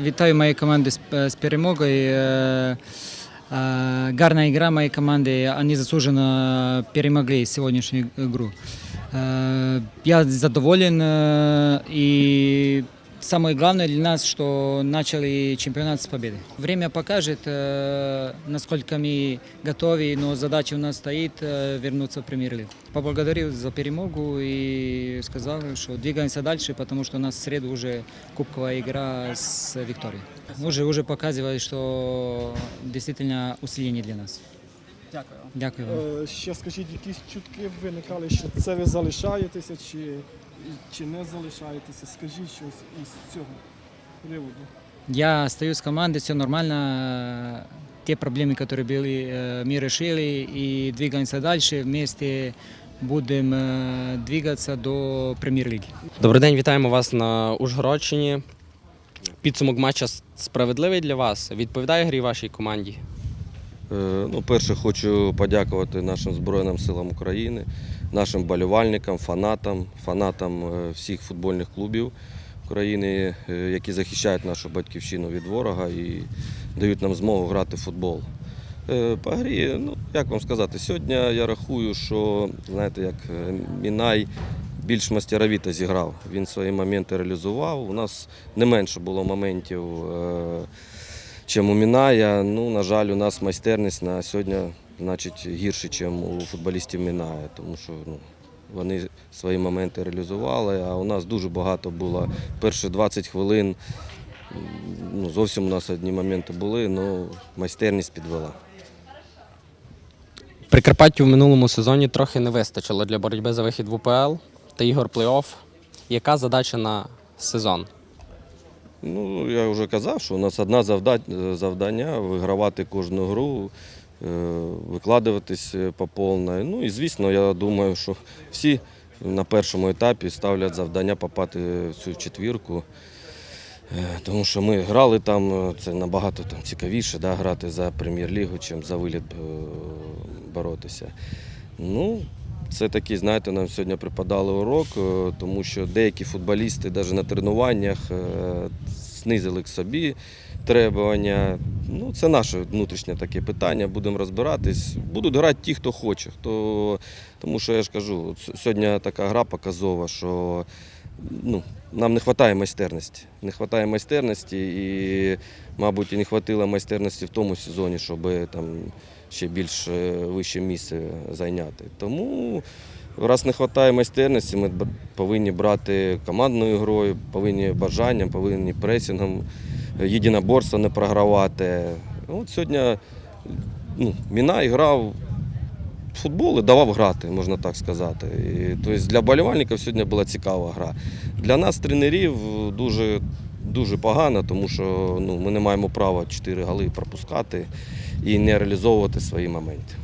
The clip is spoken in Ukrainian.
Вітаю мої команди з, з перемогою. Е, е, Гарна гра моєї команди. Вони заслужено перемогли сьогоднішню гру. Е, Я задоволен е, і самое главное для нас, что начали чемпионат с победы. Время покажет, э, насколько мы готовы, но задача у нас стоит э, вернуться в премьер-лигу. Поблагодарил за перемогу и сказал, что двигаемся дальше, потому что у нас в среду уже кубковая игра с Викторией. Уже, уже показывает, что действительно усиление для нас. Дякую. Дякую вам. Е, Ще скажіть, якісь чутки виникали, що це ви залишаєтеся чи, чи не залишаєтеся? Скажіть щось із цього приводу. Я остаюсь в команде, все нормально. Те проблемы, которые были, э, мы решили и двигаемся дальше. Вместе будем э, двигаться до премьер-лиги. Добрий день, вітаємо вас на Ужгородщині. Підсумок матча с- справедливий для вас. Відповідає грі вашій команді. Е, Ну, перше, хочу подякувати нашим Збройним силам України, нашим болівальникам, фанатам, фанатам е, всіх футбольних клубів України, е, які захищають нашу батьківщину від ворога і дають нам змогу грати в футбол. По грі, ну як вам сказати, сьогодні я рахую, що знаєте, як Мінай більш мастеровіто зіграв. Він свої моменти реалізував. У нас не менше було моментів. Чим у Міная. Ну, на жаль, у нас майстерність на сьогодні значить гірше, ніж у футболістів Міная, тому що ну, вони свої моменти реалізували, а у нас дуже багато було перші 20 хвилин. Ну, зовсім у нас одні моменти були, але майстерність підвела. Прикарпаттю в минулому сезоні трохи не вистачило для боротьби за вихід в УПЛ та ігор плей-офф. Яка задача на сезон? Ну, я вже казав, що у нас одне завдання вигравати кожну гру, е, викладуватись е, по повній. Ну і звісно, я думаю, що всі на першому етапі ставлять завдання попати в цю четвірку. Е, Тому що ми грали там, це набагато там, цікавіше да, грати за прем'єр-лігу, чим за виліт боротися. Ну, це такий, знаєте, нам сьогодні припадали урок, е, тому що деякі футболісти навіть на тренуваннях е, знизили к собі требування. Ну, це наше внутрішнє таке питання, будемо розбиратись. Будуть грати ті, хто хоче. Хто... Тому що я ж кажу, сьогодні така гра показова, що ну, нам не вистачає майстерності. Не вистачає майстерності і, мабуть, і не вистачило майстерності в тому сезоні, щоб там ще більш е, вище місце зайняти. Тому, раз не вистачає майстерності, ми повинні брати командною грою, повинні бажанням, повинні пресингом, е, єдиноборство не програвати. От сьогодні ну, Мінай грав футбол і давав грати, можна так сказати. І, тобто для болівальників сьогодні була цікава гра. Для нас, тренерів, дуже, дуже погано, тому що ну, ми не маємо права 4 голи пропускати і не реалізовувати свої моменти.